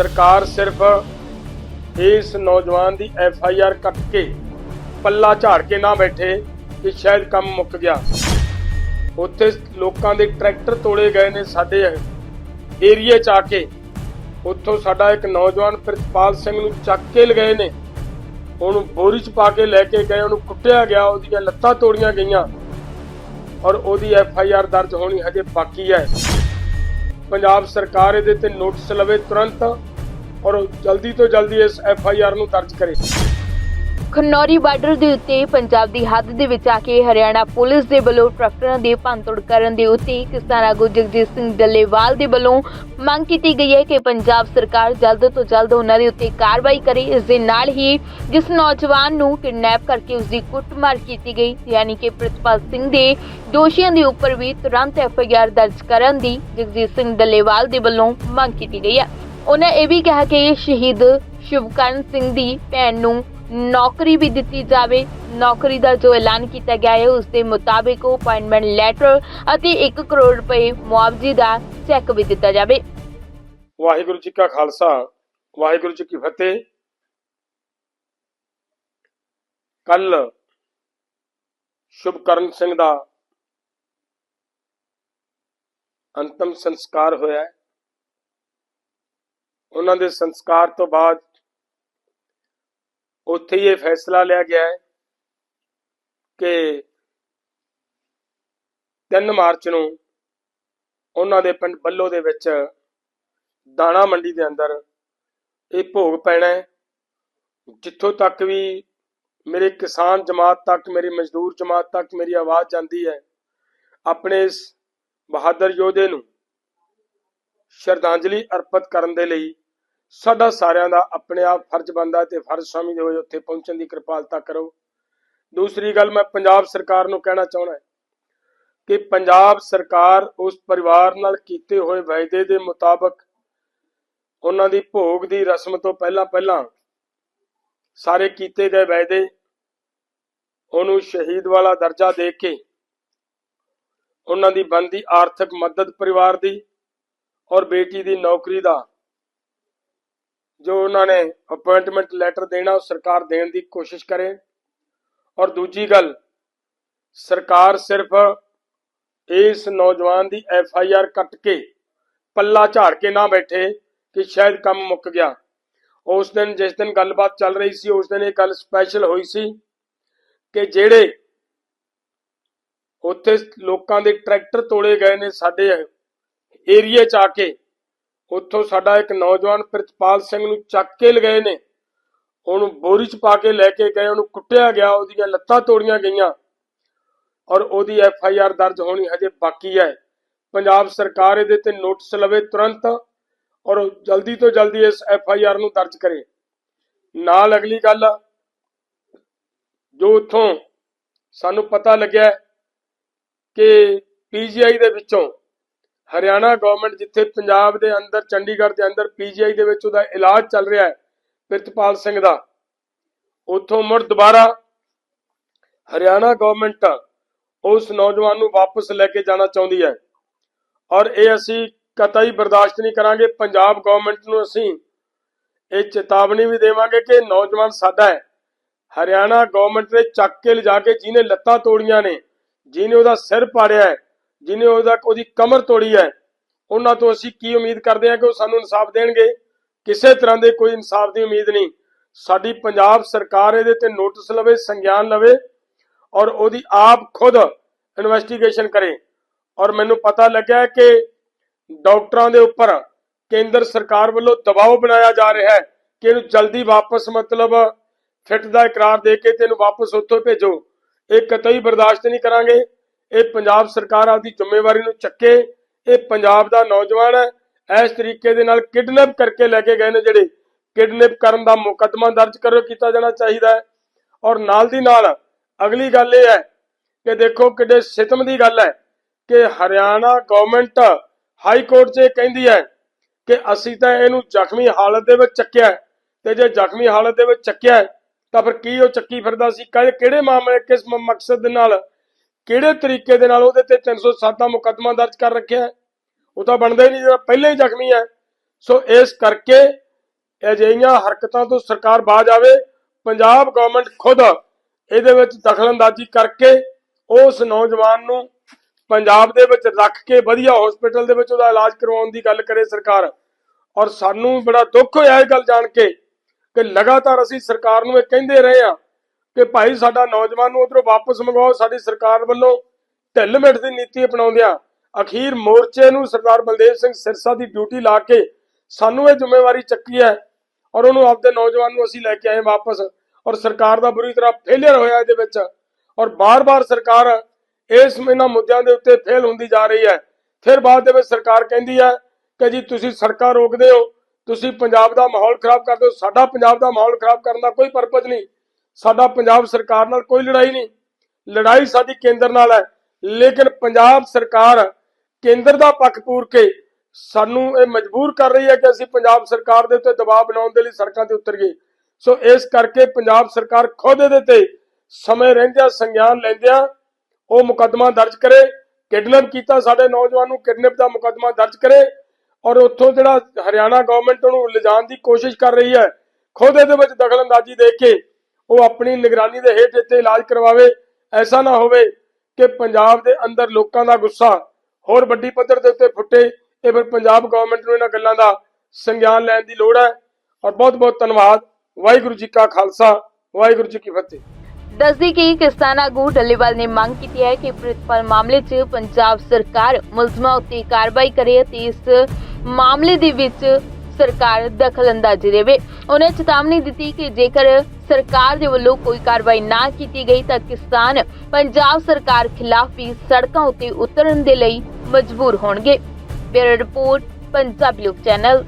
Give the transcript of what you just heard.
ਸਰਕਾਰ ਸਿਰਫ ਇਸ ਨੌਜਵਾਨ ਦੀ ਐਫ ਆਈ ਆਰ ਕੱਟ ਕੇ ਪੱਲਾ ਝਾੜ ਕੇ ਨਾ ਬੈਠੇ ਕਿ ਸ਼ਾਇਦ ਕੰਮ ਮੁੱਕ ਗਿਆ। ਉੱਥੇ ਲੋਕਾਂ ਦੇ ਟਰੈਕਟਰ ਤੋੜੇ ਗਏ ਨੇ ਸਾਡੇ ਏਰੀਏ ਚ ਆ ਕੇ। ਉੱਥੋਂ ਸਾਡਾ ਇੱਕ ਨੌਜਵਾਨ ਪ੍ਰਿਤਪਾਲ ਸਿੰਘ ਨੂੰ ਚੱਕ ਕੇ ਲਗਾਏ ਨੇ। ਉਹਨੂੰ ਬੋਰੀ ਚ ਪਾ ਕੇ ਲੈ ਕੇ ਗਏ, ਉਹਨੂੰ ਕੁੱਟਿਆ ਗਿਆ, ਉਹਦੀਆਂ ਲੱਤਾਂ ਤੋੜੀਆਂ ਗਈਆਂ ਔਰ ਉਹਦੀ ਐਫ ਆਈ ਆਰ ਦਰਜ ਹੋਣੀ ਹਜੇ ਬਾਕੀ ਹੈ। ਪੰਜਾਬ ਸਰਕਾਰ ਇਹਦੇ ਤੇ ਨੋਟਿਸ ਲਵੇ ਤੁਰੰਤ। ਔਰ ਜਲਦੀ ਤੋਂ ਜਲਦੀ ਇਸ ਐਫ ਆਈ ਆਰ ਨੂੰ ਦਰਜ ਕਰੇ। ਖਨੌਰੀ ਬਾਰਡਰ ਦੇ ਉੱਤੇ ਪੰਜਾਬ ਦੀ ਹੱਦ ਦੇ ਵਿੱਚ ਆ ਕੇ ਹਰਿਆਣਾ ਪੁਲਿਸ ਦੇ ਵੱਲੋਂ ਟਰੈਕਟਰਾਂ ਦੇ ਭੰਨਤੋੜ ਕਰਨ ਦੇ ਉੱਤੇ ਕਿਸਾਨ ਆਗੂ ਜਗਜੀਤ ਸਿੰਘ ਡੱਲੇਵਾਲ ਦੇ ਵੱਲੋਂ ਮੰਗ ਕੀਤੀ ਗਈ ਹੈ ਕਿ ਪੰਜਾਬ ਸਰਕਾਰ ਜਲਦ ਤੋਂ ਜਲਦ ਉਹਨਾਂ ਦੇ ਉੱਤੇ ਕਾਰਵਾਈ ਕਰੇ। ਇਸ ਦੇ ਨਾਲ ਹੀ ਜਿਸ ਨੌਜਵਾਨ ਨੂੰ ਕਿਡਨੈਪ ਕਰਕੇ ਉਸ ਦੀ ਕੁੱਟਮਾਰ ਕੀਤੀ ਗਈ, ਯਾਨੀ ਕਿ ਪ੍ਰਿਤਪਾਲ ਸਿੰਘ ਦੇ ਦੋਸ਼ੀਆਂ ਦੇ ਉੱਪਰ ਵੀ ਤੁਰੰਤ ਐਫ ਆਈ ਆਰ ਦਰਜ ਕਰਨ ਦੀ ਜਗਜੀਤ ਸਿੰਘ ਡੱਲੇਵਾਲ ਦੇ ਵੱਲੋਂ ਮੰਗ ਕੀਤੀ ਗਈ ਹੈ। ਉਹਨਾਂ ਇਹ ਵੀ ਕਿਹਾ ਕਿ ਸ਼ਹੀਦ ਸ਼ਿਵਕਰਨ ਸਿੰਘ ਦੀ ਭੈਣ ਨੂੰ ਨੌਕਰੀ ਵੀ ਦਿੱਤੀ ਜਾਵੇ। ਨੌਕਰੀ ਦਾ ਜੋ ਐਲਾਨ ਕੀਤਾ ਗਿਆ ਹੈ, ਉਸ ਦੇ ਮੁਤਾਬਿਕ ਅਪਾਇੰਟਮੈਂਟ ਲੈਟਰ ਅਤੇ 1 ਕਰੋੜ ਰੁਪਏ ਮੁਆਵਜ਼ੇ ਦਾ ਚੈੱਕ ਵੀ ਦਿੱਤਾ ਜਾਵੇ। ਵਾਹਿਗੁਰੂ ਜੀ ਕਾ ਖਾਲਸਾ, ਵਾਹਿਗੁਰੂ ਜੀ ਕੀ ਫਤਿਹ। ਕੱਲ ਸ਼ੁਭਕਰਨ ਸਿੰਘ ਦਾ ਅੰਤਮ ਸੰਸਕਾਰ ਹੋਇਆ ਹੈ। ਉਹਨਾਂ ਦੇ ਸੰਸਕਾਰ ਤੋਂ ਬਾਅਦ ਉੱਥੇ ਹੀ ਇਹ ਫੈਸਲਾ ਲਿਆ ਗਿਆ ਹੈ ਕਿ 3 ਮਾਰਚ ਨੂੰ ਉਹਨਾਂ ਦੇ ਪਿੰਡ ਬੱਲੋ ਦੇ ਵਿੱਚ ਦਾਣਾ ਮੰਡੀ ਦੇ ਅੰਦਰ ਇਹ ਭੋਗ ਪੈਣਾ ਹੈ, ਜਿੱਥੋਂ ਤੱਕ ਵੀ ਮੇਰੇ ਕਿਸਾਨ ਜਮਾਤ ਤੱਕ, ਮੇਰੀ ਮਜ਼ਦੂਰ ਜਮਾਤ ਤੱਕ ਮੇਰੀ ਆਵਾਜ਼ ਜਾਂਦੀ ਹੈ, ਆਪਣੇ ਇਸ ਬਹਾਦਰ ਯੋਧੇ ਨੂੰ ਸ਼ਰਧਾਂਜਲੀ ਅਰਪਿਤ ਕਰਨ ਦੇ ਲਈ ਸਾਡਾ ਸਾਰਿਆਂ ਦਾ ਆਪਣੇ ਆਪ ਫਰਜ਼ ਬਣਦਾ ਤੇ ਫਰਜ਼ ਸ਼ਾਮਿਲ ਹੋਏ ਉੱਥੇ ਪਹੁੰਚਣ ਦੀ ਕਿਰਪਾਲਤਾ ਕਰੋ। ਦੂਸਰੀ ਗੱਲ ਮੈਂ ਪੰਜਾਬ ਸਰਕਾਰ ਨੂੰ ਕਹਿਣਾ ਚਾਹੁੰਦਾ ਕਿ ਪੰਜਾਬ ਸਰਕਾਰ ਉਸ ਪਰਿਵਾਰ ਨਾਲ ਕੀਤੇ ਹੋਏ ਵਾਅਦੇ ਦੇ ਮੁਤਾਬਕ ਉਹਨਾਂ ਦੀ ਭੋਗ ਦੀ ਰਸਮ ਤੋਂ ਪਹਿਲਾਂ ਪਹਿਲਾਂ ਸਾਰੇ ਕੀਤੇ ਗਏ ਵਾਅਦੇ ਉਹਨੂੰ ਸ਼ਹੀਦ ਵਾਲਾ ਦਰਜਾ ਦੇ ਕੇ ਉਹਨਾਂ ਦੀ ਬੰਦੀ ਆਰਥਿਕ ਮਦਦ ਪਰਿਵਾਰ ਦੀ ਔਰ ਬੇਟੀ ਦੀ ਨੌਕਰੀ ਦਾ ਜੋ ਉਹਨਾਂ ਨੇ ਅਪਾਇੰਟਮੈਂਟ ਲੈਟਰ ਦੇਣਾ, ਉਹ ਸਰਕਾਰ ਦੇਣ ਦੀ ਕੋਸ਼ਿਸ਼ ਕਰੇ। ਔਰ ਦੂਜੀ ਗੱਲ, ਸਰਕਾਰ ਸਿਰਫ ਇਸ ਨੌਜਵਾਨ ਦੀ ਐਫ ਆਈ ਆਰ ਕੱਟ ਕੇ, ਪੱਲਾ ਝਾੜ ਕੇ ਨਾ ਬੈਠੇ ਕਿ ਸ਼ਾਇਦ ਕੰਮ ਮੁੱਕ ਗਿਆ। ਉਸ ਦਿਨ, ਜਿਸ ਦਿਨ ਗੱਲਬਾਤ ਚੱਲ ਰਹੀ ਸੀ, ਉਸ ਦਿਨ ਇਹ ਗੱਲ ਸਪੈਸ਼ਲ ਹੋਈ ਸੀ ਕਿ ਜਿਹੜੇ ਉੱਥੇ ਲੋਕਾਂ ਦੇ ਟਰੈਕਟਰ ਤੋੜੇ ਗਏ ਨੇ ਸਾਡੇ ਏਰੀਏ ਚ ਆ ਕੇ ਉੱਥੋਂ ਸਾਡਾ ਇੱਕ ਨੌਜਵਾਨ ਪ੍ਰਿਤਪਾਲ ਸਿੰਘ ਨੂੰ ਚੱਕ ਕੇ ਲਗਾਏ ਨੇ। ਉਹਨੂੰ ਬੋਰੀ ਚ ਪਾ ਕੇ ਲੈ ਕੇ ਗਏ, ਉਹਨੂੰ ਕੁੱਟਿਆ ਗਿਆ, ਉਹਦੀਆਂ ਲੱਤਾਂ ਤੋੜੀਆਂ ਗਈਆਂ। ਔਰ ਉਹਦੀ ਐਫ ਆਈ ਆਰ ਦਰਜ ਹੋਣੀ ਹਜੇ ਬਾਕੀ ਹੈ। ਪੰਜਾਬ ਸਰਕਾਰ ਇਹਦੇ ਤੇ ਨੋਟਿਸ ਲਵੇ ਤੁਰੰਤ ਔਰ ਜਲਦੀ ਤੋਂ ਜਲਦੀ ਇਸ ਐਫ ਆਈ ਆਰ ਨੂੰ ਦਰਜ ਕਰੇ। ਨਾਲ ਅਗਲੀ ਗੱਲ, ਜੋ ਉਥੋਂ ਸਾਨੂੰ ਪਤਾ ਲੱਗਿਆ ਹੈ ਕਿ ਪੀਜੀਆਈ ਦੇ ਵਿੱਚੋਂ ਹਰਿਆਣਾ ਗਵਰਨਮੈਂਟ ਜਿੱਥੇ ਪੰਜਾਬ ਦੇ ਅੰਦਰ, ਚੰਡੀਗੜ੍ਹ ਦੇ ਅੰਦਰ ਪੀਜੀਆਈ ਦੇ ਵਿੱਚ ਉਹਦਾ ਇਲਾਜ ਚੱਲ ਰਿਹਾ ਹੈ, ਪ੍ਰਿਤਪਾਲ ਸਿੰਘ ਦਾ, ਉੱਥੋਂ ਮੁੜ ਦੁਬਾਰਾ ਹਰਿਆਣਾ ਗਵਰਨਮੈਂਟ ਉਸ ਨੌਜਵਾਨ ਨੂੰ ਵਾਪਸ ਲੈ ਕੇ ਜਾਣਾ ਚਾਹੁੰਦੀ ਹੈ ਔਰ ਇਹ ਅਸੀਂ ਕਤਈ ਬਰਦਾਸ਼ਤ ਨਹੀਂ ਕਰਾਂਗੇ, ਪੰਜਾਬ ਗਵਰਨਮੈਂਟ ਨੂੰ ਅਸੀਂ ਇਹ ਚੇਤਾਵਨੀ ਵੀ ਦੇਵਾਂਗੇ ਕਿ ਨੌਜਵਾਨ ਸਾਡਾ ਹੈ। ਹਰਿਆਣਾ ਗਵਰਨਮੈਂਟ ਨੇ ਚੱਕ ਕੇ ਲਿਜਾ ਕੇ ਜਿਹਨੇ ਲੱਤਾਂ ਤੋੜੀਆਂ ਨੇ, ਜਿਹਨੇ ਉਹਦਾ ਸਿਰ ਪਾੜਿਆ ਹੈ ਜਿਹਨੇ ਉਹਦਾ ਉਹਦੀ ਕਮਰ ਤੋੜੀ ਹੈ, ਉਹਨਾਂ ਤੋਂ ਅਸੀਂ ਕੀ ਉਮੀਦ ਕਰਦੇ ਹਾਂ ਕਿ ਉਹ ਸਾਨੂੰ ਇਨਸਾਫ ਦੇਣਗੇ? ਕਿਸੇ ਤਰ੍ਹਾਂ ਦੇ ਕੋਈ ਇਨਸਾਫ ਦੀ ਉਮੀਦ ਨਹੀਂ। ਸਾਡੀ ਪੰਜਾਬ ਸਰਕਾਰ ਇਹਦੇ ਤੇ ਨੋਟਿਸ ਲਵੇ, ਸੰਗਿਆਨ ਲਵੇ ਔਰ ਉਹਦੀ ਆਪ ਖੁਦ ਇਨਵੈਸਟੀਗੇਸ਼ਨ ਕਰੇ। ਔਰ ਮੈਨੂੰ ਪਤਾ ਲੱਗਿਆ ਕਿ ਡਾਕਟਰਾਂ ਦੇ ਉੱਪਰ ਕੇਂਦਰ ਸਰਕਾਰ ਵੱਲੋਂ ਦਬਾਅ ਬਣਾਇਆ ਜਾ ਰਿਹਾ ਹੈ ਕਿ ਇਹਨੂੰ ਜਲਦੀ ਵਾਪਸ ਮਤਲਬ ਫਿੱਟ ਦਾ ਇਕਰਾਰ ਦੇ ਕੇ ਤੈਨੂੰ ਵਾਪਸ ਉੱਥੋਂ ਭੇਜੋ। ਇਹ ਕਤਈ ਬਰਦਾਸ਼ਤ ਨਹੀਂ ਕਰਾਂਗੇ। ਇਹ ਪੰਜਾਬ ਸਰਕਾਰ ਆਪਦੀ ਜ਼ਿੰਮੇਵਾਰੀ ਨੂੰ ਚੱਕੇ, ਇਹ ਪੰਜਾਬ ਦਾ ਨੌਜਵਾਨ ਹੈ, ਇਸ ਤਰੀਕੇ ਦੇ ਨਾਲ ਕਿਡਨੈਪ ਕਰਕੇ ਲੈ ਕੇ ਗਏ ਨੇ ਜਿਹੜੇ। ਕਿਡਨੈਪ ਕਰਨ ਦਾ ਮੁਕੱਦਮਾ ਦਰਜ ਕਰੋ ਕੀਤਾ ਜਾਣਾ ਚਾਹੀਦਾ ਹੈ। ਔਰ ਨਾਲ ਦੀ ਨਾਲ ਅਗਲੀ ਗੱਲ ਇਹ ਹੈ ਕਿ ਦੇਖੋ ਕਿੱਡੇ ਸਿਤਮ ਦੀ ਗੱਲ ਹੈ ਕਿ ਹਰਿਆਣਾ ਗਵਰਨਮੈਂਟ ਹਾਈ ਕੋਰਟ 'ਚ ਇਹ ਕਹਿੰਦੀ ਹੈ ਕਿ ਅਸੀਂ ਤਾਂ ਇਹਨੂੰ ਜ਼ਖਮੀ ਹਾਲਤ ਦੇ ਵਿੱਚ ਚੱਕਿਆ ਤੇ ਜੇ ਜ਼ਖਮੀ ਹਾਲਤ ਦੇ ਵਿੱਚ ਚੱਕਿਆ ਤਾਂ ਫਿਰ ਕੀ ਉਹ ਚੱਕੀ ਫਿਰਦਾ ਸੀ? ਕਿ- ਕਿਹੜੇ ਮਾਮਲੇ, ਕਿਸ ਮਕਸਦ ਦੇ ਨਾਲ ਕਿਹੜੇ ਤਰੀਕੇ ਦੇ ਨਾਲ ਉਹਦੇ ਤੇ 307 ਦਾ ਮੁਕੱਦਮਾ ਦਰਜ ਕਰ ਰੱਖਿਆ ਹੈ? ਉਹ ਤਾਂ ਬਣਦਾ ਹੀ ਨਹੀਂ, ਜਿਹੜਾ ਪਹਿਲਾਂ ਹੀ ਜ਼ਖਮੀ ਹੈ। ਸੋ ਇਸ ਕਰਕੇ ਅਜਿਹੀਆਂ ਹਰਕਤਾਂ ਤੋਂ ਸਰਕਾਰ ਬਾਜ ਆਵੇ ਪੰਜਾਬ ਗਵਰਨਮੈਂਟ ਖੁਦ ਇਹਦੇ ਵਿੱਚ ਦਖਲਅੰਦਾਜ਼ੀ ਕਰਕੇ ਉਸ ਨੌਜਵਾਨ ਨੂੰ ਪੰਜਾਬ ਦੇ ਵਿੱਚ ਰੱਖ ਕੇ ਵਧੀਆ ਹਸਪੀਟਲ ਦੇ ਵਿੱਚ ਉਹਦਾ ਇਲਾਜ ਕਰਵਾਉਣ ਦੀ ਗੱਲ ਕਰੇ ਸਰਕਾਰ। ਔਰ ਸਾਨੂੰ ਬੜਾ ਦੁੱਖ ਹੋਇਆ ਇਹ ਗੱਲ ਜਾਣ ਕੇ ਕਿ ਲਗਾਤਾਰ ਅਸੀਂ ਸਰਕਾਰ ਨੂੰ ਇਹ ਕਹਿੰਦੇ ਰਹੇ ਆ ਕਿ ਭਾਈ ਸਾਡਾ ਨੌਜਵਾਨ ਨੂੰ ਉਧਰੋਂ ਵਾਪਸ ਮੰਗਵਾਓ, ਸਾਡੀ ਸਰਕਾਰ ਵੱਲੋਂ ਢਿੱਲ ਮਿੱਠ ਦੀ ਨੀਤੀ ਅਪਣਾਉਂਦਿਆਂ ਅਖੀਰ ਮੋਰਚੇ ਨੂੰ ਸਰਦਾਰ ਬਲਦੇਵ ਸਿੰਘ ਸਿਰਸਾ ਦੀ ਡਿਊਟੀ ਲਾ ਕੇ ਸਾਨੂੰ ਇਹ ਜ਼ਿੰਮੇਵਾਰੀ ਚੱਕੀ ਹੈ ਔਰ ਉਹਨੂੰ ਆਪਦੇ ਨੌਜਵਾਨ ਨੂੰ ਅਸੀਂ ਲੈ ਕੇ ਆਏ ਵਾਪਸ ਔਰ ਸਰਕਾਰ ਦਾ ਬੁਰੀ ਤਰ੍ਹਾਂ ਫੇਲਿਅਰ ਹੋਇਆ ਇਹਦੇ ਵਿੱਚ ਔਰ ਬਾਰ-ਬਾਰ ਸਰਕਾਰ ਇਸ ਇਹਨਾਂ ਮੁੱਦਿਆਂ ਦੇ ਉੱਤੇ ਫੇਲ ਹੁੰਦੀ ਜਾ ਰਹੀ ਹੈ। ਫਿਰ ਬਾਅਦ ਦੇ ਵਿੱਚ ਸਰਕਾਰ ਕਹਿੰਦੀ ਹੈ ਕਿ ਜੀ ਤੁਸੀਂ ਸੜਕਾਂ ਰੋਕਦੇ ਹੋ, ਤੁਸੀਂ ਪੰਜਾਬ ਦਾ ਮਾਹੌਲ ਖਰਾਬ ਕਰਦੇ ਹੋ ਸਾਡਾ ਪੰਜਾਬ ਦਾ ਮਾਹੌਲ ਖਰਾਬ ਕਰਨ ਦਾ ਕੋਈ ਪਰਪਸ ਨਹੀਂ। ਸਾਡਾ ਪੰਜਾਬ ਸਰਕਾਰ ਨਾਲ ਕੋਈ ਲੜਾਈ ਨਹੀਂ। ਲੜਾਈ ਸਾਡੀ ਕੇਂਦਰ ਨਾਲ ਹੈ। ਲੇਕਿਨ ਪੰਜਾਬ ਸਰਕਾਰ ਕੇਂਦਰ ਦਾ ਪੱਖ ਪੂਰ ਕੇ ਸਾਨੂੰ ਇਹ ਮਜਬੂਰ ਕਰ ਰਹੀ ਹੈ ਕਿ ਅਸੀਂ ਪੰਜਾਬ ਸਰਕਾਰ ਦੇ ਉੱਤੇ ਦਬਾਅ ਬਣਾਉਣ ਦੇ ਲਈ ਸੜਕਾਂ ਤੇ ਉਤਰੀਏ ਸੋ ਇਸ ਕਰਕੇ ਪੰਜਾਬ ਸਰਕਾਰ ਖੁਦ ਇਹਦੇ ਤੇ ਸਮੇਂ ਰਹਿੰਦਿਆਂ, ਸੰਗਿਆਨ ਲੈਂਦਿਆਂ ਉਹ ਮੁਕੱਦਮਾ ਦਰਜ ਕਰੇ। ਕਿਡਨੈਪ ਕੀਤਾ ਸਾਡੇ ਨੌਜਵਾਨ ਨੂੰ, ਕਿਡਨੈਪ ਦਾ ਮੁਕੱਦਮਾ ਦਰਜ ਕਰੇ ਔਰ ਉੱਥੋਂ ਜਿਹੜਾ ਹਰਿਆਣਾ ਗਵਰਨਮੈਂਟ ਉਹਨੂੰ ਲਿਜਾਣ ਦੀ ਕੋਸ਼ਿਸ਼ ਕਰ ਰਹੀ ਹੈ, ਖੁਦ ਇਹਦੇ ਵਿੱਚ ਦਖਲ ਅੰਦਾਜ਼ੀ ਦੇ ਕੇ ਉਹ ਆਪਣੀ ਨਿਗਰਾਨੀ ਦੇ ਹੇਠ ਇੱਥੇ ਇਲਾਜ ਕਰਵਾਵੇ। ਐਸਾ ਨਾ ਹੋਵੇ ਕਿ ਪੰਜਾਬ ਦੇ ਅੰਦਰ ਲੋਕਾਂ ਦਾ ਗੁੱਸਾ ਹੋਰ ਵੱਡੀ ਪੱਧਰ ਦੇ ਉੱਤੇ ਫੁੱਟੇ। ਇਹ ਫਿਰ ਪੰਜਾਬ ਗਵਰਨਮੈਂਟ ਨੂੰ ਇਹਨਾਂ ਗੱਲਾਂ ਦਾ ਸੰਗਿਆਨ ਲੈਣ ਦੀ ਲੋੜ ਹੈ। ਔਰ ਬਹੁਤ ਬਹੁਤ ਧੰਨਵਾਦ। ਵਾਹਿਗੁਰੂ ਜੀ ਕਾ ਖਾਲਸਾ, ਵਾਹਿਗੁਰੂ ਜੀ ਕੀ ਫਤਿਹ। ਦੱਸਦੀ ਕਿ ਕਿਸਾਨ ਆਗੂ ਡੱਲੇਵਾਲ ਨੇ ਮੰਗ ਕੀਤੀ ਹੈ ਕਿ ਪ੍ਰਿਤਪਾਲ ਮਾਮਲੇ 'ਚ ਪੰਜਾਬ ਸਰਕਾਰ ਮੁਲਜ਼ਮਾਂ ਉੱਤੇ ਕਾਰਵਾਈ ਕਰੇ ਅਤੇ ਇਸ ਮਾਮਲੇ ਦੇ ਵਿੱਚ ਸਰਕਾਰ ਦਖਲਅੰਦਾਜ਼ੀ ਦੇਵੇ। ਉਹਨੇ ਚੇਤਾਵਨੀ ਦਿੱਤੀ ਕਿ ਜੇਕਰ ਸਰਕਾਰ ਦੇ ਵੱਲੋਂ ਕੋਈ ਕਾਰਵਾਈ ਨਾ ਕੀਤੀ ਗਈ ਤਾਂ ਕਿਸਾਨ ਪੰਜਾਬ ਸਰਕਾਰ ਖਿਲਾਫ ਵੀ ਸੜਕਾਂ ਉੱਤੇ ਉਤਰਨ ਦੇ ਲਈ ਮਜਬੂਰ ਹੋਣਗੇ। ਬਿਊਰੋ ਰਿਪੋਰਟ, ਪੰਜਾਬੀ ਲੋਕ ਚੈਨਲ।